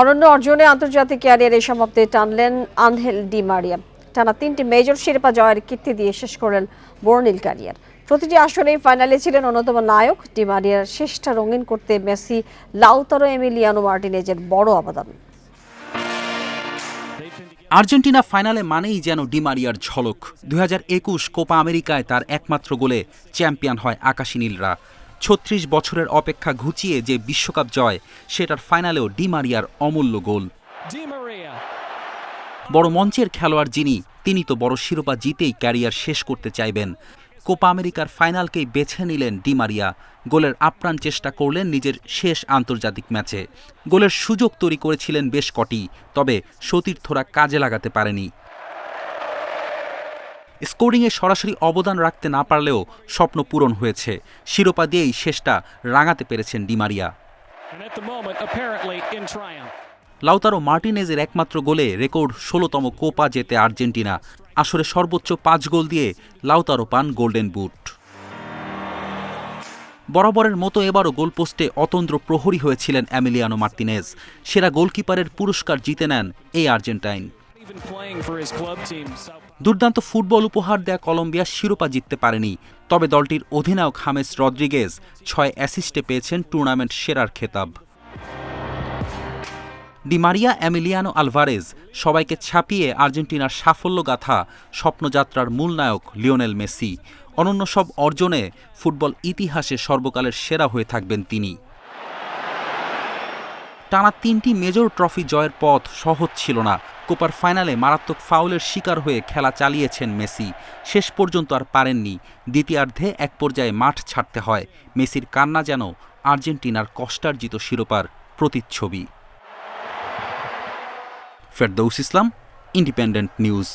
অনন্য অর্জনে আন্তর্জাতিক ক্যারিয়ারে সমাপ্তি টানলেন আনহেল ডি মারিয়া। টানা তিনটি মেজর শিরোপা জয়ের কীর্তি দিয়ে শেষ করলেন বর্ণিল ক্যারিয়ার। প্রতিটি আসরেই ফাইনালে ছিলেন অন্যতম নায়ক। ডি মারিয়ার শেষটা রঙিন করতে মেসি, লাউতারো এমিলিয়ানো মার্টিনেজের বড় অবদান। আর্জেন্টিনা ফাইনালে মানেই যেন ডিমারিয়ার ঝলক। একুশ কোপা আমেরিকায় তার একমাত্র গোলে চ্যাম্পিয়ন হয় আকাশী নীলরা। ছত্রিশ বছরের অপেক্ষা ঘুচিয়ে যে বিশ্বকাপ জয় সেটার ফাইনালেও ডিমারিয়ার অমূল্য গোল। বড় মঞ্চের খেলোয়াড় যিনি তিনি তো বড় শিরোপা জিতেই ক্যারিয়ার শেষ করতে চাইবেন। কোপা আমেরিকার ফাইনালকেই বেছে নিলেন ডিমারিয়া গোলের আপ্রাণ চেষ্টা করলেন নিজের শেষ আন্তর্জাতিক ম্যাচে। গোলের সুযোগ তৈরি করেছিলেন বেশ কটি তবে সতীর্থরা কাজে লাগাতে পারেনি। স্কোরিংয়ে সরাসরি অবদান রাখতে না পারলেও স্বপ্ন পূরণ হয়েছে। শিরোপা দিয়েই শেষটা রাঙাতে পেরেছেন ডিমারিয়া. লাউতারো মার্টিনেজের একমাত্র গোলে রেকর্ড ষোলোতম কোপা জেতে আর্জেন্টিনা। আসরে সর্বোচ্চ পাঁচ গোল দিয়ে লাউতারো পান গোল্ডেন বুট। বরাবরের মতো এবারও গোলপোস্টে অতন্দ্র প্রহরী হয়েছিলেন অ্যামিলিয়ানো মার্তিনেজ সেরা গোলকিপারের পুরস্কার জিতে নেন এই আর্জেন্টাইন। দুর্দান্ত ফুটবল উপহার দেয়া কলম্বিয়া শিরোপা জিততে পারেনি। তবে দলটির অধিনায়ক হামেস রদ্রিগেজ ছয় অ্যাসিস্টে পেয়েছেন টুর্নামেন্ট সেরার খেতাব। ডিমারিয়া এমিলিয়ানো আলভারেজ সবাইকে ছাপিয়ে আর্জেন্টিনার সাফল্য গাথা স্বপ্নযাত্রার মূল নায়ক লিওনেল মেসি। অনন্য সব অর্জনে ফুটবল ইতিহাসে সর্বকালের সেরা হয়ে থাকবেন তিনি। টানা তিনটি মেজর ট্রফি জয়ের পথ সহজ ছিল না। কোপার ফাইনালে মারাত্মক ফাউলের শিকার হয়ে খেলা চালিয়েছেন মেসি। শেষ পর্যন্ত আর পারেননি। দ্বিতীয়ার্ধে এক পর্যায়ে মাঠ ছাড়তে হয়। মেসির কান্না যেন আর্জেন্টিনার কষ্টার্জিত শিরোপার প্রতিচ্ছবি। ফেরদৌস ইসলাম ইন্ডিপেন্ডেন্ট নিউজ